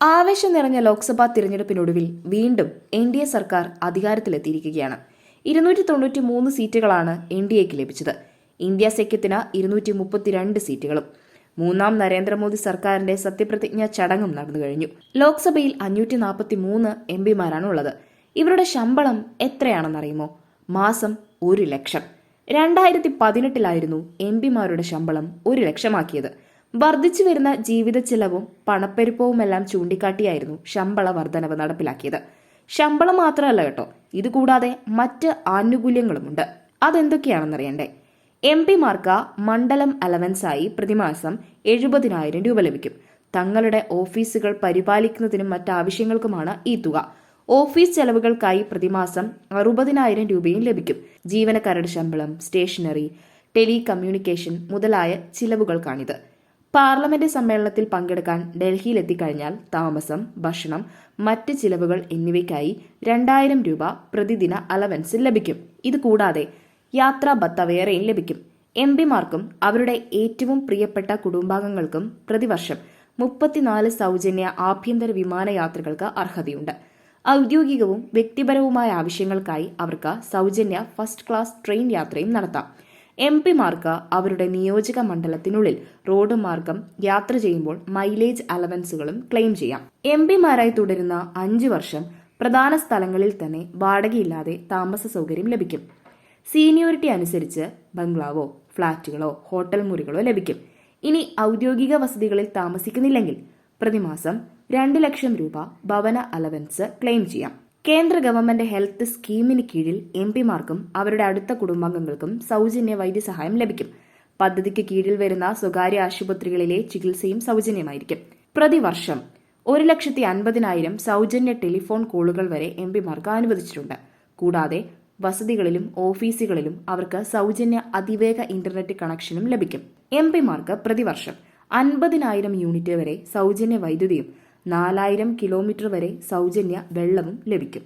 ആവേശം നിറഞ്ഞ ലോക്സഭാ തിരഞ്ഞെടുപ്പിനൊടുവിൽ വീണ്ടും എൻ ഡി എ സർക്കാർ അധികാരത്തിലെത്തിയിരിക്കുകയാണ്. ഇരുന്നൂറ്റി തൊണ്ണൂറ്റി മൂന്ന് സീറ്റുകളാണ് എൻ ഡി എക്ക് ലഭിച്ചത്. ഇന്ത്യ സഖ്യത്തിന് ഇരുന്നൂറ്റി മുപ്പത്തിരണ്ട് സീറ്റുകളും. മൂന്നാം നരേന്ദ്രമോദി സർക്കാരിന്റെ സത്യപ്രതിജ്ഞ ചടങ്ങും നടന്നു കഴിഞ്ഞു. ലോക്സഭയിൽ അഞ്ഞൂറ്റി നാൽപ്പത്തി മൂന്ന് എം പിമാരാണ് ഉള്ളത് ഇവരുടെ ശമ്പളം എത്രയാണെന്നറിയുമോ? മാസം ഒരു ലക്ഷം. രണ്ടായിരത്തി പതിനെട്ടിലായിരുന്നു എം പിമാരുടെ ശമ്പളം ഒരു ലക്ഷമാക്കിയത്. വർദ്ധിച്ചു വരുന്ന ജീവിത ചെലവും പണപ്പെരുപ്പവുമെല്ലാം ചൂണ്ടിക്കാട്ടിയായിരുന്നു ശമ്പള വർധനവ് നടപ്പിലാക്കിയത്. ശമ്പളം മാത്രമല്ല കേട്ടോ ഇതുകൂടാതെ മറ്റ് ആനുകൂല്യങ്ങളുമുണ്ട്. അതെന്തൊക്കെയാണെന്നറിയണ്ടേ? എം പിമാർക്ക് മണ്ഡലം അലവൻസായി പ്രതിമാസം എഴുപതിനായിരം രൂപ ലഭിക്കും. തങ്ങളുടെ ഓഫീസുകൾ പരിപാലിക്കുന്നതിനും മറ്റാവശ്യങ്ങൾക്കുമാണ് ഈ തുക. ഓഫീസ് ചെലവുകൾക്കായി പ്രതിമാസം അറുപതിനായിരം രൂപയും ലഭിക്കും. ജീവനക്കാരുടെ ശമ്പളം സ്റ്റേഷനറി ടെലി കമ്മ്യൂണിക്കേഷൻ മുതലായ ചിലവുകൾക്കാണിത്. പാർലമെന്റ് സമ്മേളനത്തിൽ പങ്കെടുക്കാൻ ഡൽഹിയിൽ എത്തിക്കഴിഞ്ഞാൽ താമസം ഭക്ഷണം മറ്റ് ചിലവുകൾ എന്നിവയ്ക്കായി രണ്ടായിരം രൂപ പ്രതിദിന അലവൻസ് ലഭിക്കും. ഇത് കൂടാതെ യാത്രാ ഭത്ത വേറെയും ലഭിക്കും. എം പിമാർക്കും അവരുടെ ഏറ്റവും പ്രിയപ്പെട്ട കുടുംബാംഗങ്ങൾക്കും പ്രതിവർഷം മുപ്പത്തിനാല് സൗജന്യ ആഭ്യന്തര വിമാനയാത്രകൾക്ക് അർഹതയുണ്ട്. ഔദ്യോഗികവും വ്യക്തിപരവുമായ ആവശ്യങ്ങൾക്കായി അവർക്ക് സൗജന്യ ഫസ്റ്റ് ക്ലാസ് ട്രെയിൻ യാത്രയും നടത്താം. എം പിമാർക്ക് അവരുടെ നിയോജക മണ്ഡലത്തിനുള്ളിൽ റോഡ് മാർഗം യാത്ര ചെയ്യുമ്പോൾ മൈലേജ് അലവൻസുകളും ക്ലെയിം ചെയ്യാം. എം പിമാരായി തുടരുന്ന അഞ്ച് വർഷം പ്രധാന സ്ഥലങ്ങളിൽ തന്നെ വാടകയില്ലാതെ താമസ സൗകര്യം ലഭിക്കും. സീനിയോറിറ്റി അനുസരിച്ച് ബംഗ്ലാവോ ഫ്ളാറ്റുകളോ ഹോട്ടൽ മുറികളോ ലഭിക്കും. ഇനി ഔദ്യോഗിക വസതികളിൽ താമസിക്കുന്നില്ലെങ്കിൽ പ്രതിമാസം രണ്ട് ലക്ഷം രൂപ ഭവന അലവൻസ് ക്ലെയിം ചെയ്യാം. കേന്ദ്ര ഗവൺമെന്റ് ഹെൽത്ത് സ്കീമിന് കീഴിൽ എം പിമാർക്കും അവരുടെ അടുത്ത കുടുംബാംഗങ്ങൾക്കും സൗജന്യ വൈദ്യസഹായം ലഭിക്കും. പദ്ധതിക്ക് കീഴിൽ വരുന്ന സ്വകാര്യ ആശുപത്രികളിലെ ചികിത്സയും സൗജന്യമായിരിക്കും. പ്രതിവർഷം ഒരു ലക്ഷത്തി അൻപതിനായിരം സൗജന്യ ടെലിഫോൺ കോളുകൾ വരെ എം പിമാർക്ക് അനുവദിച്ചിട്ടുണ്ട്. കൂടാതെ വസതികളിലും ഓഫീസുകളിലും അവർക്ക് സൗജന്യ അതിവേഗ ഇന്റർനെറ്റ് കണക്ഷനും ലഭിക്കും. എം പിമാർക്ക് പ്രതിവർഷം അൻപതിനായിരം യൂണിറ്റ് വരെ സൗജന്യ വൈദ്യുതിയും നാലായിരം കിലോമീറ്റർ വരെ സൗജന്യ വെള്ളവും ലഭിക്കും